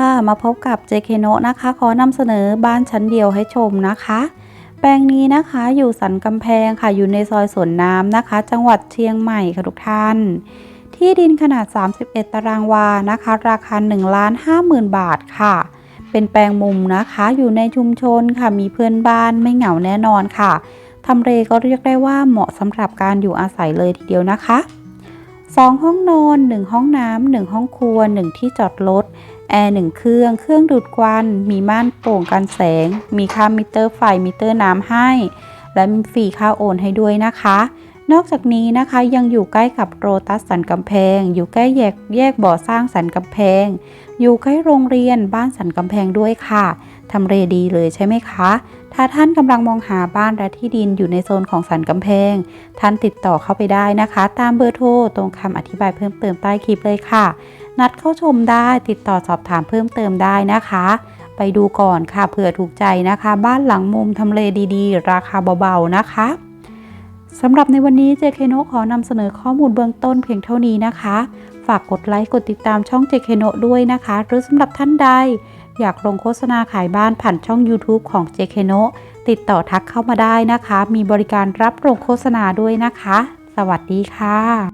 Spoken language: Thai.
ค่ะมาพบกับเจเคโนะนะคะ ขอนำเสนอบ้านชั้นเดียวให้ชมนะคะ แปลงนี้นะคะอยู่สันกำแพงค่ะอยู่ในซอยสวนน้ำนะคะ จังหวัดเชียงใหม่ค่ะทุกท่าน ที่ดินขนาด 31 ตารางวานะคะ ราคา1ล้าน50,000 บาทค่ะ เป็นแปลงมุมนะคะอยู่ในชุมชนค่ะมีเพื่อนบ้านไม่เหงาแน่นอนค่ะทำเลก็เรียกได้ว่าเหมาะสำหรับการอยู่อาศัยเลยทีเดียวนะคะ 2 ห้องนอน 1 ห้องน้ำ1ห้องครัว 1 ที่จอดรถ แอร์1เครื่อง เครื่องดูดควัน มีม่านโปร่งกันแสง มีค่ามิเตอร์ไฟ มิเตอร์น้ำให้ และมีฟรีค่าโอนให้ด้วยนะคะ นอกจากนี้นะคะยังอยู่ใกล้กับโรตัสสันกำแพง อยู่ใกล้แยกแยกบ่อสร้างสันกำแพง อยู่ใกล้โรงเรียนบ้านสันกำแพงด้วยค่ะทำเลดีเลยใช่ไหมคะ ถ้าท่านกำลังมองหาบ้านและที่ดินอยู่ในโซนของสันกำแพง ท่านติดต่อเข้าไปได้นะคะ ตามเบอร์โทรตรงคำอธิบายเพิ่มเติมใต้คลิปเลยค่ะ นัดเข้าชมได้ติดต่อสอบถามเพิ่มเติมได้นะคะ ไปดูก่อนค่ะเผื่อถูกใจนะคะ บ้านหลังมุมทำเลดีๆ ราคาเบาๆนะคะสำหรับในวันนี้เจเคโนขอนำเสนอข้อมูลเบื้องต้นเพียงเท่านี้นะคะ ฝากกดไลค์กดติดตามช่องเจเคโนด้วยนะคะ หรือสำหรับท่านใด อยากลงโฆษณาขายบ้านผ่านช่อง YouTube ของ j k n o ติดต่อทักเข้ามาได้นะคะ มีบริการรับลงโฆษณาด้วยนะคะ สวัสดีค่ะ